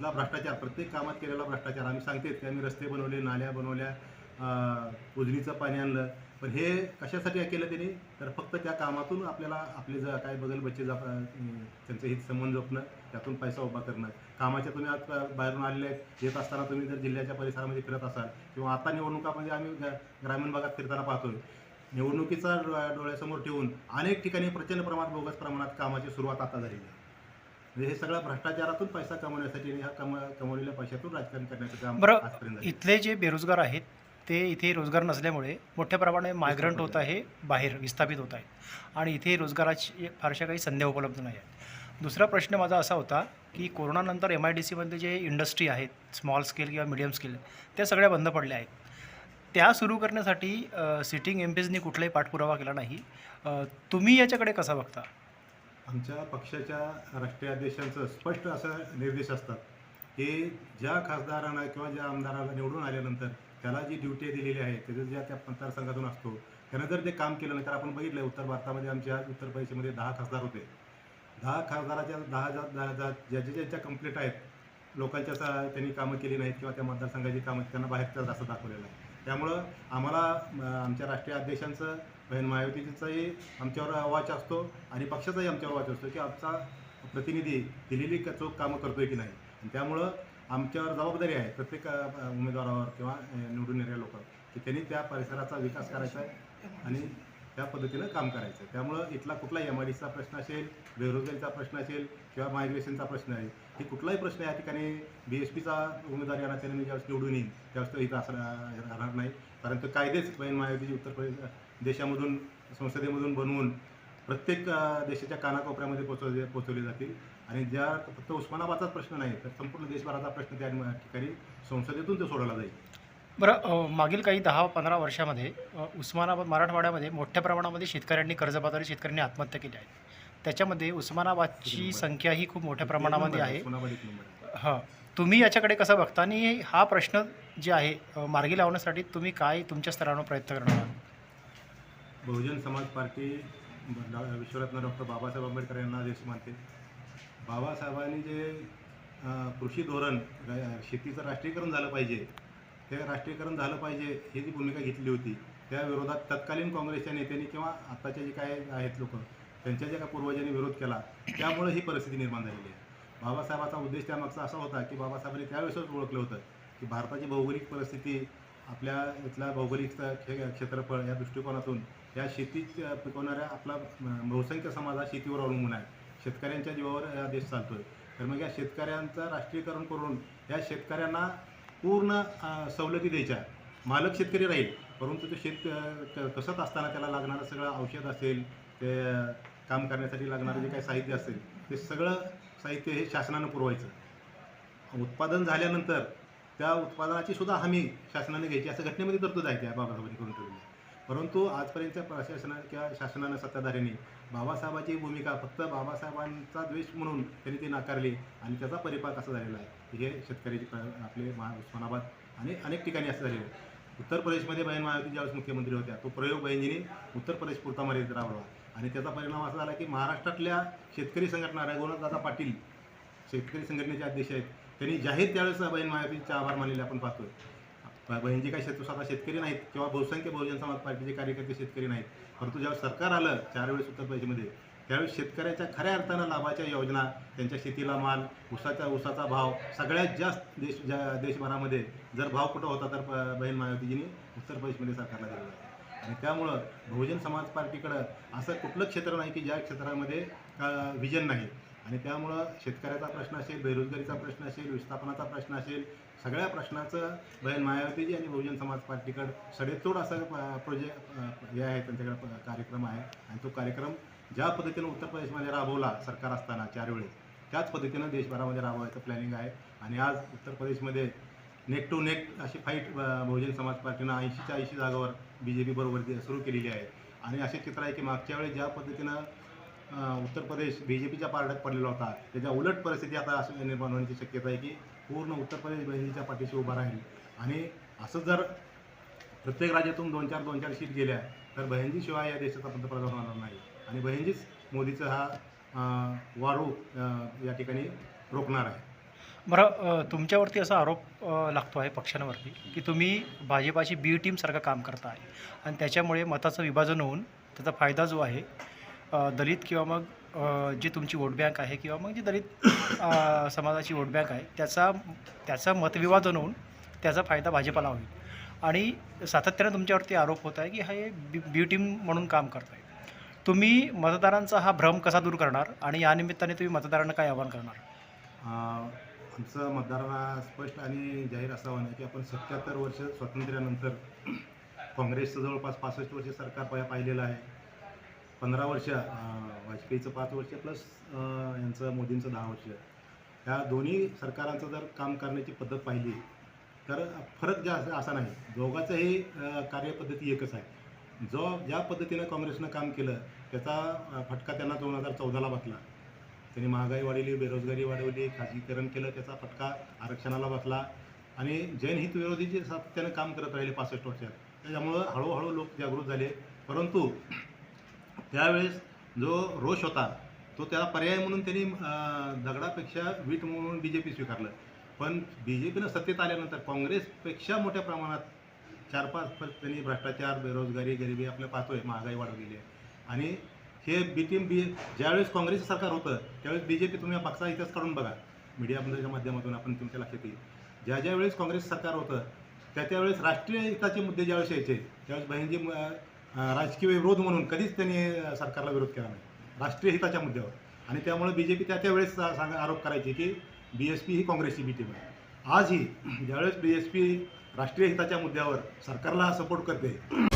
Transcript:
ला भ्रष्टाचार प्रत्येक कामात केलेला भ्रष्टाचार. आम्ही सांगतेच की आम्ही रस्ते बनवले नाल्या बनवल्या उजनीचं पाणी आणलं. पण हे कशासाठी केलं त्यांनी? तर फक्त त्या कामातून आपल्याला आपले जर काय बगल बच्चे जा त्यांचं हित संबंध जपणं त्यातून पैसा उभा करणं. कामाच्या तुम्ही आज बाहेरून आलेले आहेत येत असताना तुम्ही जर जिल्ह्याच्या परिसरामध्ये फिरत असाल किंवा आता निवडणुकामध्ये म्हणजे आम्ही ग्रामीण भागात फिरताना पाहतोय. निवडणुकीचा डोळ्या- डोळ्यासमोर ठेवून अनेक ठिकाणी प्रचंड प्रमाणात बोगस प्रमाणात कामाची सुरुवात आता झालेली आहे. हे सगळं भ्रष्टाचारातून पैसा कमवण्यासाठी आणि ह्या कम कमवलेल्या पैशातून राजकारण करण्याचं काम बरं आजपर्यंत. इथले जे बेरोजगार आहेत ते इथे रोजगार नसल्यामुळे मोठ्या प्रमाणात मायग्रंट होत आहे बाहेर विस्थापित होत आहे आणि इथे रोजगाराची फारशा काही संधी उपलब्ध नाही आहेत. दुसरा प्रश्न माझा असा होता की कोरोनानंतर एम आय डी सीमध्ये जे इंडस्ट्री आहेत स्मॉल स्केल किंवा मिडियम स्केल त्या सगळ्या बंद पडल्या आहेत. त्या सुरू करण्यासाठी सिटिंग एम पीजनी कुठलाही पाठपुरावा केला नाही. अ, तुम्ही याच्याकडे कसा बघता? आमच्या पक्षाच्या राष्ट्रीय अध्यक्षांचं स्पष्ट असं निर्देश असतात की ज्या खासदारांना किंवा ज्या आमदाराला निवडून आल्यानंतर त्याला जी ड्युटी दिलेली आहे त्याचं ज्या त्या मतदारसंघातून असतो त्यानं जर ते काम केलं नाही तर आपण बघितलं उत्तर भारतामध्ये आमच्या उत्तर प्रदेशमध्ये दहा खासदार होते. दहा खासदाराच्या दहा जा- ज्याच्या ज्यांच्या कंप्लीट आहेत लोकांच्या त्यांनी कामं केली नाहीत किंवा त्या मतदारसंघाची कामं त्यांना बाहेरच्या असं दाखवलेलं आहे. त्यामुळं आम्हाला आमच्या राष्ट्रीय अध्यक्षांचं बहीण मायावतीचाही आमच्यावर वाच असतो आणि पक्षाचाही आमच्यावर वाच असतो की आमचा प्रतिनिधी दिलेली क- चोख कामं करतोय की नाही. आणि त्यामुळं आमच्यावर जबाबदारी आहे प्रत्येक उमेदवारावर किंवा निवडून येणाऱ्या लोकांवर की त्यांनी त्या परिसराचा विकास करायचा आहे आणि त्या पद्धतीनं काम करायचं. आहे त्यामुळं इथला कुठलाही एम आय डीचा प्रश्न असेल बेरोजगारीचा प्रश्न असेल किंवा मायग्रेशनचा प्रश्न आहे हे कुठलाही प्रश्न या ठिकाणी बी एस पीचा उमेदवार येणार त्याने मी ज्यावेळेस निवडून येईन त्यावेळेस तो इथं असं राहणार नाही. कारण तो कायदेच बहीण महायुतीची उत्तर प्रदेश देशामधून संसदेमधून बनवून प्रत्येक देशाच्या कानाकोपऱ्यामध्ये पोचवले पोचवले जातील. आणि ज्या फक्त उस्मानाबादचाच प्रश्न नाही तर संपूर्ण देशभराचा प्रश्न त्या ठिकाणी संसदेतून तो सोडवला जाईल. बरं मागील काही दहा पंधरा वर्षामध्ये उस्मानाबाद मराठवाड्यामध्ये मोठ्या प्रमाणामध्ये शेतकऱ्यांनी कर्जबाजारी शेतकऱ्यांनी आत्महत्या केल्या आहेत त्याच्यामध्ये उस्मानाबादची संख्या ही खूप मोठ्या प्रमाणामध्ये आहे. हां. तुम्ही याच्याकडे कसं बघता? आणि हा प्रश्न जे आहे मार्गी लावण्यासाठी तुम्ही काय तुमच्या स्तरावर प्रयत्न करणार आहात? बहुजन समाज पार्टी विश्वरत्न डॉक्टर बाबासाहेब आंबेडकर यांना देश मानते. बाबासाहेबांनी जे कृषी धोरण शेतीचं राष्ट्रीयकरण झालं पाहिजे ते राष्ट्रीयकरण झालं पाहिजे ही जी भूमिका घेतली होती त्या विरोधात तत्कालीन काँग्रेसच्या नेत्यांनी किंवा आत्ताचे जे काय आहेत लोक त्यांच्या ज्या पूर्वजांनी विरोध केला त्यामुळे ही परिस्थिती निर्माण झालेली आहे. बाबासाहेबाचा उद्देश त्यामागचा असा होता की बाबासाहेबांनी त्यावेळेसच ओळखलं होतं की भारताची भौगोलिक परिस्थिती आपल्या इथला भौगोलिक क्षेत्रफळ या दृष्टिकोनातून या शेतीत पिकवणाऱ्या आपला बहुसंख्य समाज हा शेतीवर अवलंबून आहे. शेतकऱ्यांच्या जीवावर हा देश चालतो आहे तर मग या शेतकऱ्यांचं राष्ट्रीयकरण करून या शेतकऱ्यांना पूर्ण सवलती द्यायच्या. मालक शेतकरी राहील परंतु ते शेत क- कसत असताना त्याला लागणारं सगळं औषध असेल ते काम करण्यासाठी लागणारं जे काही साहित्य असेल ते सगळं साहित्य हे शासनानं पुरवायचं. उत्पादन झाल्यानंतर त्या उत्पादनाची सुद्धा हमी शासनाने घ्यायची असं घटनेमध्ये तरतूद आहे त्या बाबासाहेबांनी करून ठेवली परंतु आजपर्यंतच्या प्रशासना किंवा शासनानं सत्ताधाऱ्यांनी बाबासाहेबाची भूमिका फक्त बाबासाहेबांचा द्वेष म्हणून त्यांनी ती नाकारली आणि त्याचा परिपाक असा झालेला आहे हे शेतकरी आपले महा उस्मानाबाद आणि अनेक ठिकाणी असं झालेलं आहे. उत्तर प्रदेशमध्ये बहीण महायुती ज्यावेळेस मुख्यमंत्री होत्या. तो प्रयोग बहिणीने उत्तर प्रदेश पुरता मर्यादित राबवला. आणि त्याचा परिणाम असा झाला की महाराष्ट्रातल्या शेतकरी संघटना रघुनाथदादा पाटील शेतकरी संघटनेचे अध्यक्ष आहेत. त्यांनी जाहीर त्यावेळेस बहीण महायुतीचे आभार मानलेले आपण पाहतोय. ब- बहीणजी काही शेत स्वतः शेतकरी नाहीत किंवा बहुसंख्य बहुजन समाज पार्टीचे कार्यकर्ते शेतकरी नाहीत. परंतु ज्यावेळेस सरकार आलं चार वेळेस उत्तर प्रदेशमध्ये त्यावेळेस शेतकऱ्याच्या खऱ्या अर्थानं लाभाच्या योजना त्यांच्या शेतीला माल ऊसाचा ऊसाचा भाव सगळ्यात जास्त देश ज्या देशभरामध्ये जर भाव कुठं होता तर बहीण मायावतीजींनी उत्तर प्रदेशमध्ये सरकारला दिलेला आहे. आणि त्यामुळं बहुजन समाज पार्टीकडं असं कुठलं क्षेत्र नाही की ज्या क्षेत्रामध्ये विजन नाही. आणि त्यामुळं शेतकऱ्याचा प्रश्न असेल बेरोजगारीचा प्रश्न असेल विस्थापनाचा प्रश्न असेल सगळ्या प्रश्नाचं बहन मायावतीजी आणि बहुजन समाज पार्टीकडं सडेतोड असं प्रोजेक्ट हे आहे त्यांच्याकडे प- कार्यक्रम आहे. आणि तो कार्यक्रम ज्या पद्धतीनं उत्तर प्रदेशमध्ये राबवला सरकार असताना चार वेळेस त्याच पद्धतीनं देशभरामध्ये राबवायचं प्लॅनिंग आहे. आणि आज उत्तर प्रदेशमध्ये नेक टू नेक अशी फाईट बहुजन समाज पार्टीनं ऐंशीच्या ऐंशी जागावर बी जे पीबरोबर सुरू केलेली आहे. आणि असे चित्र आहे की मागच्या वेळेस ज्या पद्धतीनं उत्तर प्रदेश बी जे पीच्या पारड्यात पडलेला होता त्याच्या उलट परिस्थिती आता असं निर्माण होण्याची शक्यता आहे की पूर्ण उत्तर प्रदेश बहिणीच्या पाठीशी उभा राहील. आणि असं जर प्रत्येक राज्यातून दोन चार दोन चार सीट गेल्या तर बहिणजीशिवाय या देशाचा पंतप्रधान होणार नाही. आणि बहिणजीच मोदीचा हा वारू या ठिकाणी रोखणार आहे. बरं तुमच्यावरती असा आरोप लागतो आहे पक्षांवरती की तुम्ही भाजपाची बी टीमसारखं काम करता आहे आणि त्याच्यामुळे मताचं विभाजन होऊन त्याचा फायदा जो आहे दलित किंवा मग जी तुमची वोट बँक आहे किंवा मग जी दलित समाजाची वोट बँक आहे त्याचा त्याचा मतविवाजन होऊन त्याचा फायदा भाजपाला होईल. आणि सातत्यानं तुमच्यावरती आरोप होत आहे की हे बी बी टीम म्हणून काम करत आहे तुम्ही मतदारांचा हा भ्रम कसा दूर करणार आणि या निमित्ताने तुम्ही मतदारांना काय आवाहन करणार? आमचं मतदारांना स्पष्ट आणि जाहीर असं आव्हान आहे की आपण सत्याहत्तर वर्ष स्वातंत्र्यानंतर काँग्रेसचं जवळपास पासष्ट वर्ष सरकार पाया पाहिलेलं आहे. पंधरा वर्ष वाजपेयीचं पाच वर्ष प्लस यांचं मोदींचं दहा वर्ष. ह्या दोन्ही सरकारांचं जर काम करण्याची पद्धत पाहिली तर फरक जास्त असा नाही. दोघांचंही कार्यपद्धती एकच आहे. जो ज्या पद्धतीनं काँग्रेसनं काम केलं त्याचा फटका त्यांना दोन हजार चौदाला बसला. त्यांनी महागाई वाढवली बेरोजगारी वाढवली खाजगीकरण केलं त्याचा फटका आरक्षणाला बसला. आणि जैन विरोधी जे सातत्यानं काम करत राहिले पासष्ट वर्षात त्याच्यामुळं हळूहळू लोक जागृत झाले. परंतु त्यावेळेस जो रोष होता तो त्याला पर्याय म्हणून त्यांनी दगडापेक्षा वीट म्हणून बी जे पी स्वीकारलं. पण बी जे पीनं सत्तेत आल्यानंतर काँग्रेसपेक्षा मोठ्या प्रमाणात चार पाच पट त्यांनी भ्रष्टाचार बेरोजगारी गरिबी आपल्या पाहतोय महागाई वाढवलेली आहे. आणि हे बी टीम बी ज्यावेळेस काँग्रेस सरकार होतं त्यावेळेस बी जे पी तुम्ही पक्षाचा इतिहास काढून बघा. मीडियाच्या माध्यमातून आपण तुमच्या लक्षात येईल ज्या ज्या वेळेस काँग्रेस सरकार होतं त्या त्यावेळेस राष्ट्रीय हिताचे मुद्दे ज्यावेळेस यायचे त्यावेळेस बहिणजी राजकीय विरोध म्हणून कधीच त्यांनी सरकारला विरोध केला नाही. राष्ट्रीय हिताच्या मुद्द्यावर. आणि त्यामुळे बी जे पी त्या त्यावेळेस सांग आरोप करायचे की बी एस पी ही काँग्रेसची बी टीम आहे. आजही ज्यावेळेस बी एस पी राष्ट्रीय हिताच्या मुद्द्यावर सरकारला सपोर्ट करते